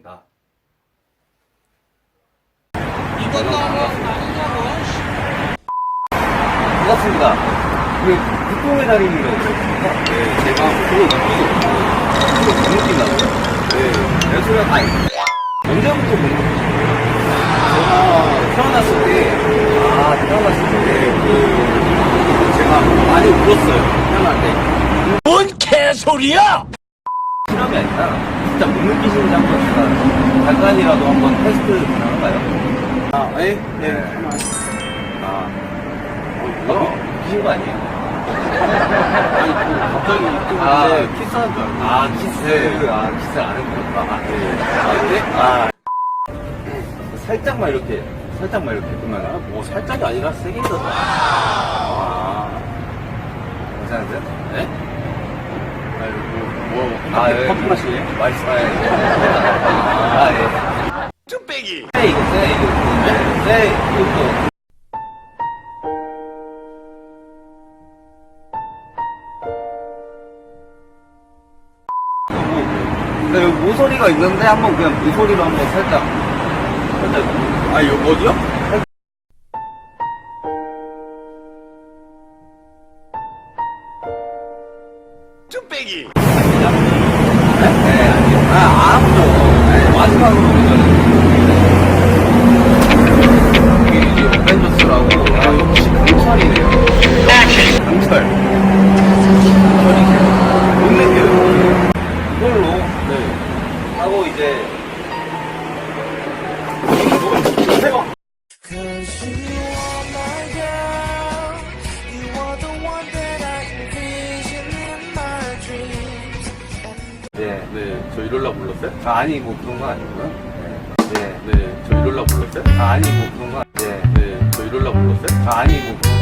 겁니다. 아니냐고. 반갑습니다. 그 국뽕의 달인이라고 그러거든요. 네, 제가 느끼고 그거 못 느낀다고요? 네, 내 소리가 아니 언제부터 못 느끼셨어요? 제가 태어났을 때, 아, 태어났을 때, 그, 제가 많이 울었어요. 태어날 때. 뭔 개소리야! 실험이 아니라, 진짜 못 느끼시는지 한번 제가 잠깐이라도 한번 테스트 가능할까요? 아, 네? 네. 아, 어, 뭐야? 느끼신 거 아니에요? 아니, 그 갑자기 아, 이쪽인데 키스하는 줄 알고. 아, 키스. 아, 키스 안 해보셨다. 아, 네. 아, 근데? 아. 살짝만 이렇게, 살짝만 이렇게 아, 보면. 뭐 살짝이 아니라 세게 있었다. 아. 괜찮으세요? 네? 뭐, 뭐, 아, 커피, 예. 커피 마실래요? 맛있어. 아, 예. 아, 예. 쭈빼기! 세, 이거, 세, 이거. 네, 세. 네, 여기 모서리가 있는데 한번 그냥 모서리로 한번 살짝 살짝 아, 이거 어디요? 네? 네, 아니요. 아, 아무죠. 네, 마지막으로 이게 이제 어벤져스라고 아, 강철이네요. 강철. 강철이세요. 못 느껴요. 이걸로 네. 하고 이제 저 이럴라 불렀어요? 아, 아니 뭐 그런 건 아니고요. 네. 네. 네, 저 이럴라 불렀어요? 아, 아니 뭐 그런 건 네. 네, 저 이럴라 불렀어요? 아, 아니 뭐 그런 많이